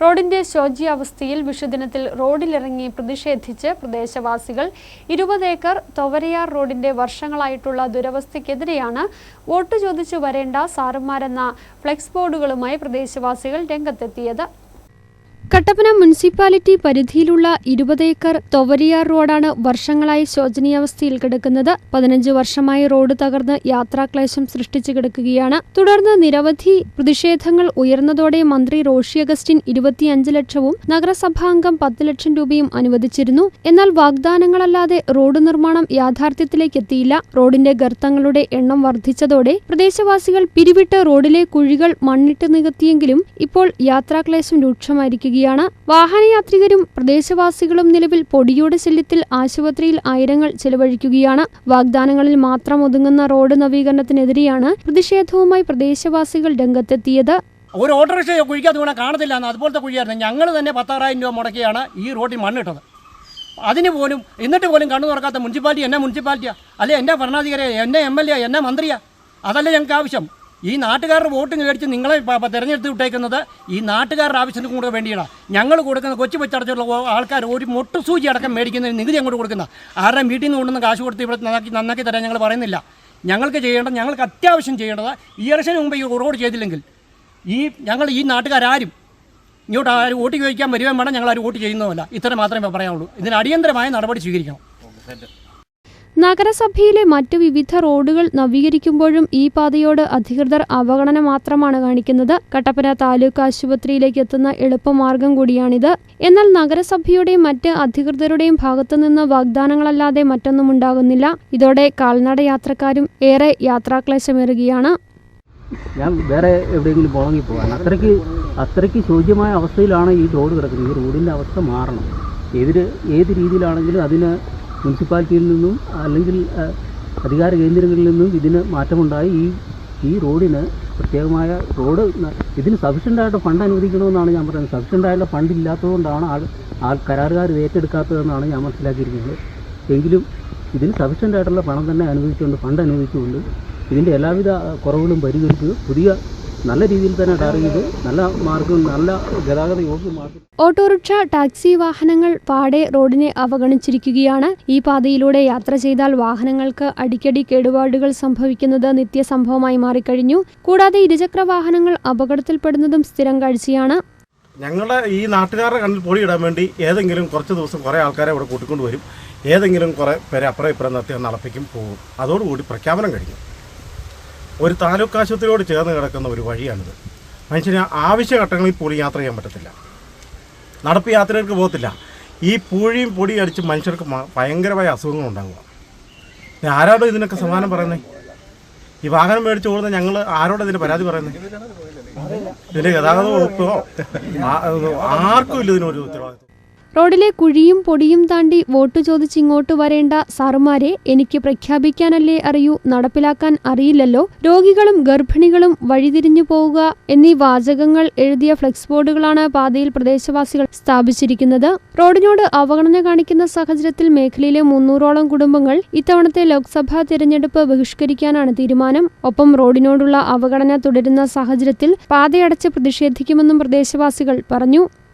റോഡിന്റെ ശോച്യാവസ്ഥയിൽ വിഷുദിനത്തിൽ റോഡിലിറങ്ങി പ്രതിഷേധിച്ച് പ്രദേശവാസികൾ ഇരുപത് ഏക്കർ തൊവരയാർ റോഡിന്റെ വർഷങ്ങളായിട്ടുള്ള ദുരവസ്ഥയ്ക്കെതിരെയാണ് വോട്ട് ചോദിച്ചു വരേണ്ട സാറുമാരെന്ന ഫ്ലെക്സ് ബോർഡുകളുമായി പ്രദേശവാസികൾ രംഗത്തെത്തിയത്. കട്ടപ്പന മുനിസിപ്പാലിറ്റി പരിധിയിലുള്ള ഇരുപത് ഏക്കർ തൊവരിയാർ റോഡാണ് വർഷങ്ങളായി ശോചനീയാവസ്ഥയിൽ കിടക്കുന്നത്. പതിനഞ്ച് വർഷമായി റോഡ് തകർന്ന് യാത്രാക്ലേശം സൃഷ്ടിച്ചു കിടക്കുകയാണ്. തുടർന്ന് നിരവധി പ്രതിഷേധങ്ങൾ ഉയർന്നതോടെ മന്ത്രി റോഷി അഗസ്റ്റിൻ ഇരുപത്തിയഞ്ച് ലക്ഷവും നഗരസഭാംഗം പത്ത് ലക്ഷം രൂപയും അനുവദിച്ചിരുന്നു. എന്നാൽ വാഗ്ദാനങ്ങളല്ലാതെ റോഡ് നിർമ്മാണം യാഥാർത്ഥ്യത്തിലേക്ക് എത്തിയില്ല. റോഡിന്റെ ഗർത്തങ്ങളുടെ എണ്ണം വർദ്ധിച്ചതോടെ പ്രദേശവാസികൾ പിരിവിട്ട് റോഡിലെ കുഴികൾ മണ്ണിട്ട് നികത്തിയെങ്കിലും ഇപ്പോൾ യാത്രാക്ലേശം രൂക്ഷമായിരിക്കുകയാണ് വാഹനയാത്രികരും പ്രദേശവാസികളും നിലവിൽ പൊടിയുടെ ശല്യത്തിൽ ആശുപത്രിയിൽ ആയിരങ്ങൾ ചെലവഴിക്കുകയാണ്. വാഗ്ദാനങ്ങളിൽ മാത്രം ഒതുങ്ങുന്ന റോഡ് നവീകരണത്തിനെതിരെയാണ് പ്രതിഷേധവുമായി പ്രദേശവാസികൾ രംഗത്തെത്തിയത്. ഒരു ഓട്ടോറിക്ഷ കുഴിക്കാത്ത വീണാൽ കാണത്തില്ല എന്ന് അതുപോലത്തെ കുഴിയായിരുന്നു. ഞങ്ങൾ തന്നെ പത്താറായിരം രൂപ മുടക്കിയാണ് ഈ റോഡിൽ മണ്ണിട്ടത്. അതിന് പോലും എന്നിട്ട് പോലും കണ്ണു തുറക്കാത്ത മുനിസിപ്പാലിറ്റി എന്നെ മുനിസിപ്പാലിറ്റിയാണ് അല്ലെ എന്റെ ഭരണാധികാരിയാണ് എന്നെ എം എൽ എ എന്നെ മന്ത്രിയാണ് അതല്ലേ ഞങ്ങൾക്ക് ആവശ്യം? ഈ നാട്ടുകാരുടെ വോട്ട് മേടിച്ച് നിങ്ങളെ തിരഞ്ഞെടുത്ത് വിട്ടേക്കുന്നത് ഈ നാട്ടുകാരുടെ ആവശ്യത്തിന് കൂടെ വേണ്ടിയാണ്. ഞങ്ങൾ കൊടുക്കുന്ന കൊച്ചു വെച്ചടച്ചുള്ള ആൾക്കാർ ഒരു മൊട്ടു സൂചി അടക്കം മേടിക്കുന്ന നികുതി അങ്ങോട്ട് കൊടുക്കുന്ന. ആരുടെയും വീട്ടിൽ നിന്ന് കൊണ്ടുവന്ന് കാശ് കൊടുത്ത് ഇവിടെ നന്നാക്കി നന്നാക്കി തരാൻ ഞങ്ങൾ പറയുന്നില്ല. ഞങ്ങൾക്ക് ചെയ്യേണ്ടത് ഞങ്ങൾക്ക് അത്യാവശ്യം ചെയ്യേണ്ടത് ഈ ഇലക്ഷന് മുമ്പ് ഈ റോഡ് ചെയ്തില്ലെങ്കിൽ ഈ ഞങ്ങൾ ഈ നാട്ടുകാരും ഇങ്ങോട്ട് ആരും വോട്ട് ചോദിക്കാൻ വരുവാൻ വേണം ഞങ്ങൾ ആരും വോട്ട് ചെയ്യുന്നതല്ല. ഇത്ര മാത്രമേ പറയാനുള്ളൂ. ഇതിന് അടിയന്തരമായ നടപടി സ്വീകരിക്കണം. നഗരസഭയിലെ മറ്റു വിവിധ റോഡുകൾ നവീകരിക്കുമ്പോഴും ഈ പാതയോട് അധികൃതർ അവഗണന മാത്രമാണ് കാണിക്കുന്നത്. കട്ടപ്പന താലൂക്ക് ആശുപത്രിയിലേക്ക് എത്തുന്ന എളുപ്പമാർഗം കൂടിയാണിത്. എന്നാൽ നഗരസഭയുടെയും മറ്റ് അധികൃതരുടെയും ഭാഗത്തുനിന്ന് വാഗ്ദാനങ്ങളല്ലാതെ മറ്റൊന്നും ഉണ്ടാകുന്നില്ല. ഇതോടെ കാൽനട യാത്രക്കാരും ഏറെ യാത്രാക്ലേശമേറുകയാണ്. ഞാൻ വേറെ എവിടെയെങ്കിലും പോകണമെങ്കിൽ പോകാൻ. അത്രയ്ക്ക് അത്രയ്ക്ക് ശോച്യമായ അവസ്ഥയിലാണ് ഈ റോഡ് കിടക്കുന്നത്. ഈ റോഡിന്റെ അവസ്ഥ മാറണം. ഏതിന് ഏത് രീതിയിലാണെങ്കിലും അതിന് മുനിസിപ്പാലിറ്റിയിൽ നിന്നും അല്ലെങ്കിൽ അധികാര കേന്ദ്രങ്ങളിൽ നിന്നും ഇതിന് മാറ്റമുണ്ടായി. ഈ ഈ റോഡിന് പ്രത്യേകമായ റോഡ് ഇതിന് സഫീഷ്യന്റ് ആയിട്ട് ഫണ്ട് അനുവദിക്കണമെന്നാണ് ഞാൻ പറയുന്നത്. സഫീഷ്യന്റ് ആയിട്ടുള്ള ഫണ്ട് ഇല്ലാത്തതുകൊണ്ടാണ് ആൾ ആൾ കരാറുകാർ ഏറ്റെടുക്കാത്തതെന്നാണ് ഞാൻ മനസ്സിലാക്കിയിരിക്കുന്നത്. എങ്കിലും ഇതിന് സഫീഷ്യന്റ് ആയിട്ടുള്ള പണം തന്നെ അനുവദിച്ചുകൊണ്ട് ഫണ്ട് അനുവദിച്ചുകൊണ്ട് ഇതിന്റെ എല്ലാവിധ കുറവുകളും പരിഹരിച്ച് പുതിയ നല്ല രീതിയിൽ തന്നെ ടാർ ചെയ്ത്. നല്ല മാർഗം നല്ല ഗതാഗത ഓട്ടോറിക്ഷ ടാക്സി വാഹനങ്ങൾ പാടെ റോഡിനെ അവഗണിച്ചിരിക്കുകയാണ്. ഈ പാതയിലൂടെ യാത്ര ചെയ്താൽ വാഹനങ്ങൾക്ക് അടിക്കടി കേടുപാടുകൾ സംഭവിക്കുന്നത് നിത്യസംഭവമായി മാറിക്കഴിഞ്ഞു. കൂടാതെ ഇരുചക്ര വാഹനങ്ങൾ അപകടത്തിൽപ്പെടുന്നതും സ്ഥിരം കാഴ്ചയാണ്. ഞങ്ങളുടെ ഈ നാട്ടുകാരുടെ കണ്ണിൽ ഇടാൻ വേണ്ടി ഏതെങ്കിലും കുറച്ച് ദിവസം കുറേ ആൾക്കാരെ ഇവിടെ കൂട്ടിക്കൊണ്ട് വരും. ഏതെങ്കിലും കുറേ പേരെ അപ്പുറം ഇപ്പുറം നിർത്തി നടപ്പിക്കും പോകും അതോടുകൂടി പ്രഖ്യാപനം കഴിഞ്ഞു. ഒരു താലൂക്ക് ആശുപത്രിയോട് ചേർന്ന് കിടക്കുന്ന ഒരു വഴിയാണിത്. മനുഷ്യന് ആവശ്യഘട്ടങ്ങളിൽ പോലും യാത്ര ചെയ്യാൻ പറ്റത്തില്ല. നടപ്പ് യാത്രകൾക്ക് പോകത്തില്ല. ഈ പൂഴിയും പൊടിയും അടിച്ച് മനുഷ്യർക്ക് ഭയങ്കരമായ അസുഖങ്ങൾ ഉണ്ടാകുക ആരോടോ ഇതിനൊക്കെ സമാനം പറയുന്നത് ഈ വാഹനം മേടിച്ച് കൊടുത്ത ഞങ്ങൾ ആരോടാണ് ഇതിന് പരാതി പറയുന്നത് ഇതിന്റെ ഗതാഗത വകുപ്പോ? ആർക്കും ഇല്ല ഇതിനൊരു ഉത്തരവാദിത്വം. റോഡിലെ കുഴിയും പൊടിയും താണ്ടി വോട്ട് ചോദിച്ചിങ്ങോട്ട് വരേണ്ട സാറുമാരെ എനിക്ക് പ്രഖ്യാപിക്കാനല്ലേ അറിയൂ നടപ്പിലാക്കാൻ അറിയില്ലല്ലോ. രോഗികളും ഗർഭിണികളും വഴിതിരിഞ്ഞു പോവുക എന്നീ വാചകങ്ങൾ എഴുതിയ ഫ്ലെക്സ് ബോർഡുകളാണ് പാതയിൽ പ്രദേശവാസികൾ സ്ഥാപിച്ചിരിക്കുന്നത്. റോഡിനോട് അവഗണന കാണിക്കുന്ന സാഹചര്യത്തിൽ മേഖലയിലെ മുന്നൂറോളം കുടുംബങ്ങൾ ഇത്തവണത്തെ ലോക്സഭാ തിരഞ്ഞെടുപ്പ് ബഹിഷ്കരിക്കാനാണ് തീരുമാനം. ഒപ്പം റോഡിനോടുള്ള അവഗണന തുടരുന്ന സാഹചര്യത്തിൽ പാതയടച്ച് പ്രതിഷേധിക്കുമെന്നും പ്രദേശവാസികൾ പറഞ്ഞു.